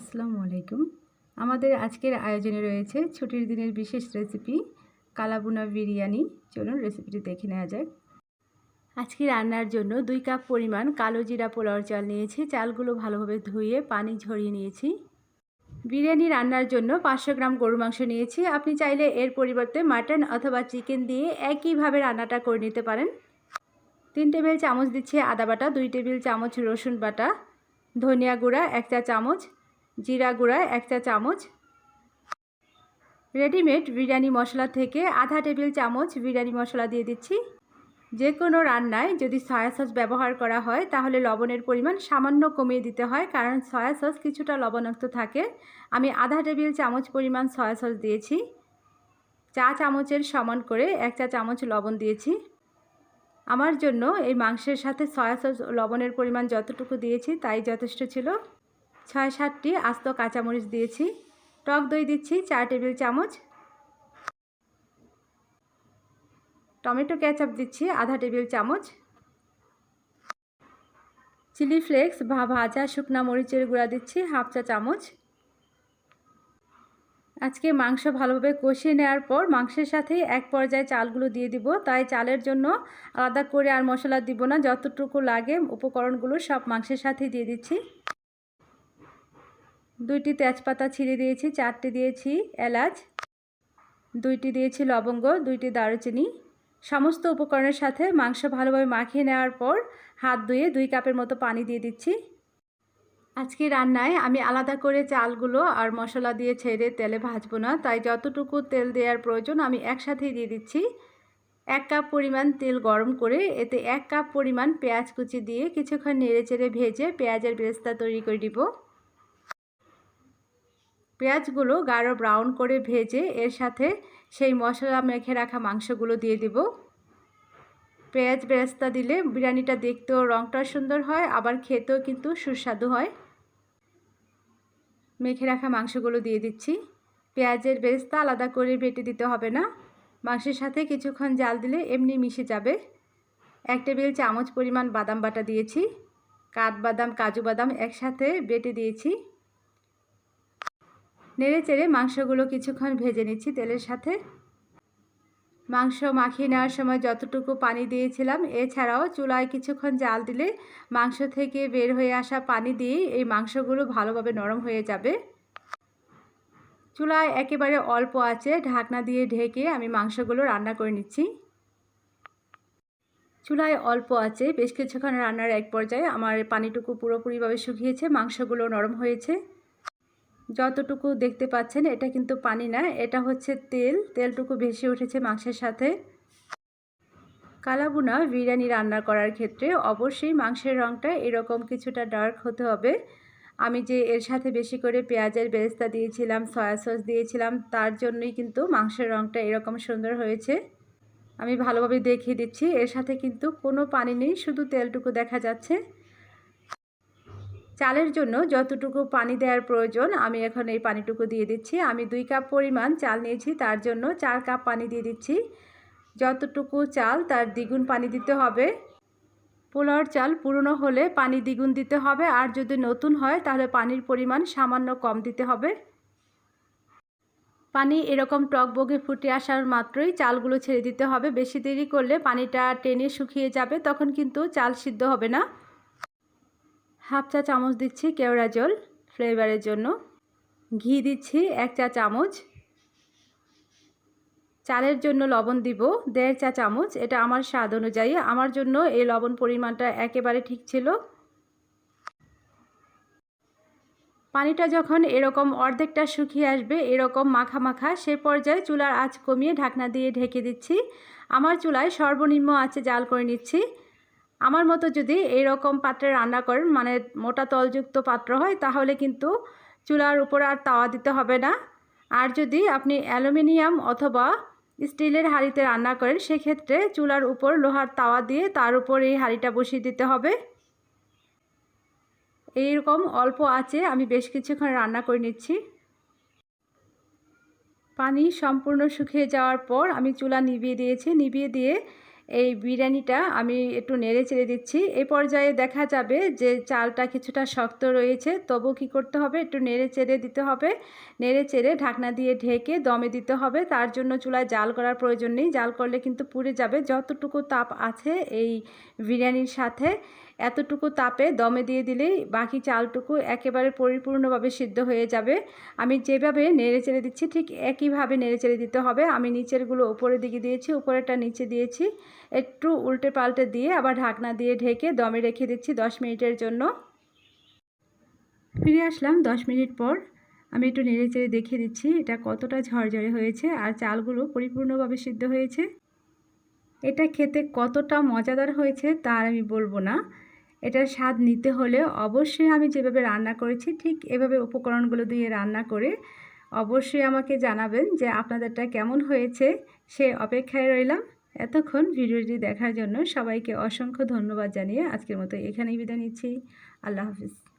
আসসালামু আলাইকুম। আমাদের আজকের আয়োজনে রয়েছে ছুটির দিনের বিশেষ রেসিপি কালাবুনা বিরিয়ানি। চলুন রেসিপিটি দেখে নেওয়া যাক। আজকে রান্নার জন্য দুই কাপ পরিমাণ কালো জিরা পোলাওর চাল নিয়েছি। চালগুলো ভালোভাবে ধুয়ে পানি ঝরিয়ে নিয়েছি। বিরিয়ানি রান্নার জন্য পাঁচশো গ্রাম গরু মাংস নিয়েছি। আপনি চাইলে এর পরিবর্তে মাটন অথবা চিকেন দিয়ে একইভাবে রান্নাটা করে নিতে পারেন। তিন টেবিল চামচ দিচ্ছি আদা বাটা, দুই টেবিল চামচ রসুন বাটা, ধনিয়া গুঁড়া, এক চা চামচ জিরা গুঁড়া, এক চা চামচ। রেডিমেড বিরিয়ানি মশলা থেকে আধা টেবিল চামচ বিরিয়ানি মশলা দিয়ে দিচ্ছি। যে কোনো রান্নায় যদি সয়া সস ব্যবহার করা হয়, তাহলে লবণের পরিমাণ সামান্য কমিয়ে দিতে হয়, কারণ সয়া সস কিছুটা লবণাক্ত থাকে। আমি আধা টেবিল চামচ পরিমাণ সয়া সস দিয়েছি। চা চামচের সমান করে এক চা চামচ লবণ দিয়েছি। আমার জন্য এই মাংসের সাথে সয়া সস লবণের পরিমাণ যতটুকু দিয়েছি, তাই যথেষ্ট ছিল। ছয় সাতটি আস্ত কাঁচামরিচ দিয়েছি। টক দই দিচ্ছি চার টেবিল চামচ। টমেটো ক্যাচাপ দিচ্ছি আধা টেবিল চামচ। চিলি ফ্লেক্স বা ভাজা, শুকনা মরিচের গুঁড়া দিচ্ছি হাফ চা চামচ। আজকে মাংস ভালোভাবে কষিয়ে নেওয়ার পর মাংসের সাথে এক পর্যায়ে চালগুলো দিয়ে দিব। তাই চালের জন্য আলাদা করে আর মশলা দিব না। যতটুকু লাগে উপকরণগুলো সব মাংসের সাথে দিয়ে দিচ্ছি। দুইটি তেজপাতা ছিঁড়ে দিয়েছি, চারটি দিয়েছি এলাচ, দুইটি দিয়েছি লবঙ্গ, দুইটি দারুচিনি। সমস্ত উপকরণের সাথে মাংস ভালোভাবে মাখিয়ে নেওয়ার পর হাত ধুয়ে দুই কাপের মতো পানি দিয়ে দিচ্ছি। আজকে রান্নায় আমি আলাদা করে চালগুলো আর মশলা দিয়ে ছেড়ে তেলে ভাজবো না, তাই যতটুকু তেল দেওয়ার প্রয়োজন আমি একসাথেই দিয়ে দিচ্ছি। এক কাপ পরিমাণ তেল গরম করে এতে এক কাপ পরিমাণ পেঁয়াজ কুচি দিয়ে কিছুক্ষণ নেড়ে চেড়ে ভেজে পেঁয়াজের বেরেস্তা তৈরি করে দিব পেঁয়াজগুলো গাঢ় ব্রাউন করে ভেজে এর সাথে সেই মশলা মেখে রাখা মাংসগুলো দিয়ে দিব। পেঁয়াজ বেরেস্তা দিলে বিরিয়ানিটা দেখতেও রঙটা সুন্দর হয়, আবার খেতেও কিন্তু সুস্বাদু হয়। মেখে রাখা মাংসগুলো দিয়ে দিচ্ছি। পেঁয়াজের বেরেস্তা আলাদা করে বেটে দিতে হবে না। মাংসের সাথে কিছুক্ষণ জাল দিলে এমনি মিশে যাবে। এক টেবিল চামচ পরিমাণ বাদাম বাটা দিয়েছি। কাঠবাদাম কাজু বাদাম একসাথে বেটে দিয়েছি। নেড়ে চেড়ে মাংসগুলো কিছুক্ষণ ভেজে নিচ্ছি তেলের সাথে। মাংস মাখিয়ে নেওয়ার সময় যতটুকু পানি দিয়েছিলাম, এছাড়াও চুলায় কিছুক্ষণ জাল দিলে মাংস থেকে বের হয়ে আসা পানি দিয়ে এই মাংসগুলো ভালোভাবে নরম হয়ে যাবে। চুলায় একেবারে অল্প আছে ঢাকনা দিয়ে ঢেকে আমি মাংসগুলো রান্না করে নিচ্ছি। চুলায় অল্প আছে বেশ কিছুক্ষণ রান্নার এক পর্যায়ে আমার পানিটুকু পুরোপুরিভাবে শুকিয়েছে, মাংসগুলো নরম হয়েছে। যতটুকু দেখতে পাচ্ছেন, এটা কিন্তু পানি না, এটা হচ্ছে তেল। তেলটুকু ভেসে উঠেছে মাংসের সাথে। কালাবুনা বিরিয়ানি রান্না করার ক্ষেত্রে অবশ্যই মাংসের রঙটা এরকম কিছুটা ডার্ক হতে হবে। আমি যে এর সাথে বেশি করে পেঁয়াজের বেরেস্তা দিয়েছিলাম, সয়া সস দিয়েছিলাম, তার জন্যই কিন্তু মাংসের রঙটা এরকম সুন্দর হয়েছে। আমি ভালোভাবে দেখিয়ে দিচ্ছি, এর সাথে কিন্তু কোনো পানি নেই, শুধু তেলটুকু দেখা যাচ্ছে। চালের জন্য যতটুকু পানি দেওয়ার প্রয়োজন, আমি এখন এই পানিটুকু দিয়ে দিচ্ছি। আমি দুই কাপ পরিমাণ চাল নিয়েছি, তার জন্য চার কাপ পানি দিয়ে দিচ্ছি। যতটুকু চাল, তার দ্বিগুণ পানি দিতে হবে। পোলাওর চাল পুরনো হলে পানি দ্বিগুণ দিতে হবে, আর যদি নতুন হয়, তাহলে পানির পরিমাণ সামান্য কম দিতে হবে। পানি এরকম টকবগে ফুটে আসার মাত্রই চালগুলো ছেড়ে দিতে হবে। বেশি দেরি করলে পানিটা টেনে শুকিয়ে যাবে, তখন কিন্তু চাল সিদ্ধ হবে না। হাফ চা চামচ দিচ্ছি কেওড়া জল ফ্লেভারের জন্য। ঘি দিচ্ছি এক চা চামচ। চালের জন্য লবণ দিব দেড় চা চামচ। এটা আমার স্বাদ অনুযায়ী। আমার জন্য এই লবণ পরিমাণটা একেবারে ঠিক ছিল। পানিটা যখন এরকম অর্ধেকটা শুকিয়ে আসবে, এরকম মাখা মাখা, সে পর্যায়ে চুলার আঁচ কমিয়ে ঢাকনা দিয়ে ঢেকে দিচ্ছি। আমার চুলায় সর্বনিম্ন আছে জাল করে নিচ্ছি। আমার মতো যদি এই রকম পাত্রে রান্না করেন মানে মোটা তলযুক্ত পাত্র হয়, তাহলে কিন্তু চুলার উপর আর তাওয়া দিতে হবে না। আর যদি আপনি অ্যালুমিনিয়াম অথবা স্টিলের হাঁড়িতে রান্না করেন, সেক্ষেত্রে চুলার উপর লোহার তাওয়া দিয়ে তার উপর এই হাঁড়িটা বসিয়ে দিতে হবে। এইরকম অল্প আছে আমি বেশ কিছুক্ষণ রান্না করে নিচ্ছি। পানি সম্পূর্ণ শুকিয়ে যাওয়ার পর আমি চুলা নিভিয়ে দিয়েছি। নিভিয়ে দিয়ে এই বিরিয়ানিটা আমি একটু নেড়ে চেড়ে দিচ্ছি। এই পর্যায়ে দেখা যাবে যে চালটা কিছুটা শক্ত রয়েছে তবু কি করতে হবে? একটু নেড়ে চেড়ে দিতে হবে। নেড়ে চেড়ে ঢাকনা দিয়ে ঢেকে দমে দিতে হবে। তার জন্য চুলায় জাল করার প্রয়োজন নেই। জাল করলে কিন্তু পুড়ে যাবে। যতটুকু তাপ আছে এই বিরিয়ানির সাথে এতটুকু তাপে দমে দিয়ে দিলেই বাকি চালটুকু একেবারে পরিপূর্ণভাবে সিদ্ধ হয়ে যাবে। আমি যেভাবে নেড়ে চেড়ে দিচ্ছি, ঠিক একইভাবে নেড়ে চেড়ে দিতে হবে। আমি নিচেরগুলো উপরের দিকে দিয়েছি, উপরেরটা নিচে দিয়েছি। একটু উল্টে পাল্টে দিয়ে আবার ঢাকনা দিয়ে ঢেকে দমে রেখে দিচ্ছি দশ মিনিটের জন্য। ফিরে আসলাম দশ মিনিট পর। আমি একটু নেড়ে চেড়ে দেখিয়ে দিচ্ছি এটা কতটা ঝরঝরে হয়েছে আর চালগুলো পরিপূর্ণভাবে সিদ্ধ হয়েছে। এটা খেতে কতটা মজাদার হয়েছে তার আমি বলব না। এটার স্বাদ নিতে হলে অবশ্যই আমি যেভাবে রান্না করেছি, ঠিক এভাবে উপকরণগুলো দিয়ে রান্না করে অবশ্যই আমাকে জানাবেন যে আপনাদেরটা কেমন হয়েছে। সে অপেক্ষায় রইলাম। এতক্ষণ ভিডিওটি দেখার জন্য সবাইকে অসংখ্য ধন্যবাদ জানিয়ে আজকের মতো এখানেই বিদায় নিচ্ছি। আল্লাহ হাফিজ।